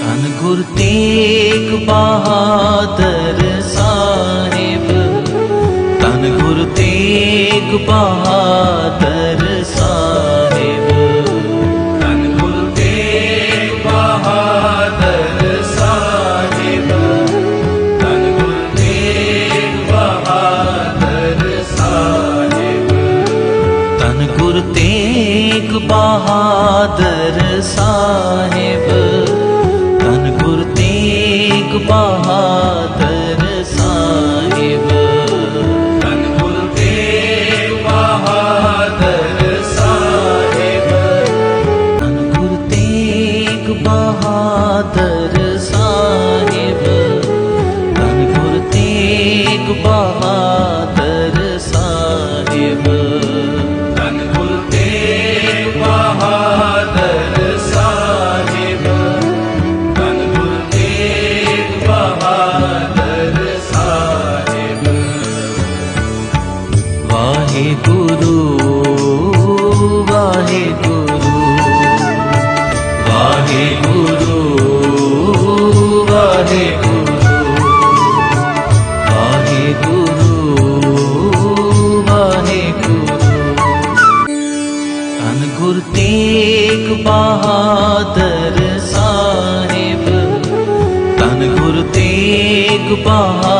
धन गुरु तेग बहादुर साहिब। धन गुरु तेग बहादुर साहिब। धन गुरु तेग बहादुर साहिब। धन गुरु तेग बहादुर साहिब। धन गुरु तेग बहादुर साहिब। एक बहादुर ਵਾਹਿਗੁਰੂ ਵਾਹਿਗੁਰੂ। ਵਾਹਿਗੁਰੂ ਵਾਹਿਗੁਰੂ। ਵਾਹਿਗੁਰੂ ਵਾਹਿਗੁਰੂ। ਧੰਨ ਗੁਰ ਤੇਗ ਬਹਾਦਰ ਸਾਹਿਬ। ਧੰਨ ਗੁਰ ਤੇਗ ਬਹਾਦਰ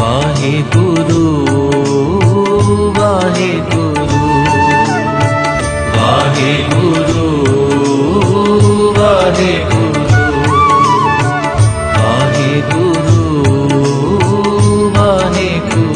ਵਾਹਿਗੁਰੂ ਵਾਹਿਗੁਰੂ ਵਾਹਿਗੁਰੂ ਵਾਹਿਗੁਰੂ ਵਾਹਿਗੁਰੂ ਵਾਹਿਗੁਰੂ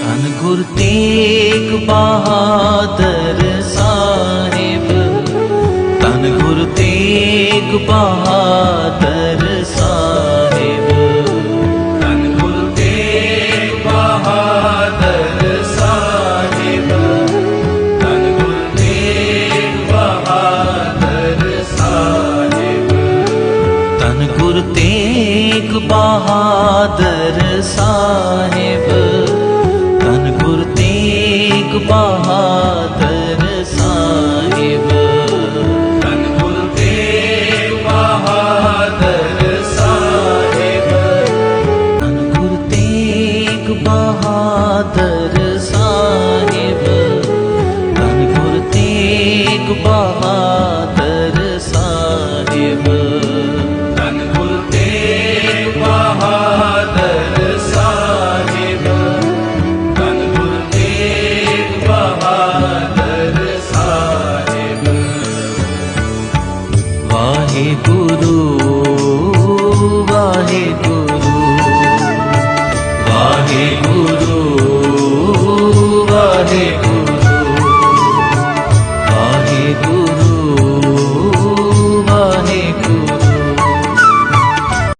ਧੰਨ ਗੁਰ ਤੇਗ ਬਹਾਦਰ ਸਾਹਿਬ, ਧੰਨ ਗੁਰ ਤੇਗ ਬਹਾਦਰ ਗੁਰ ਤੇਗ ਬਹਾਦਰ ਸਾਹਿਬ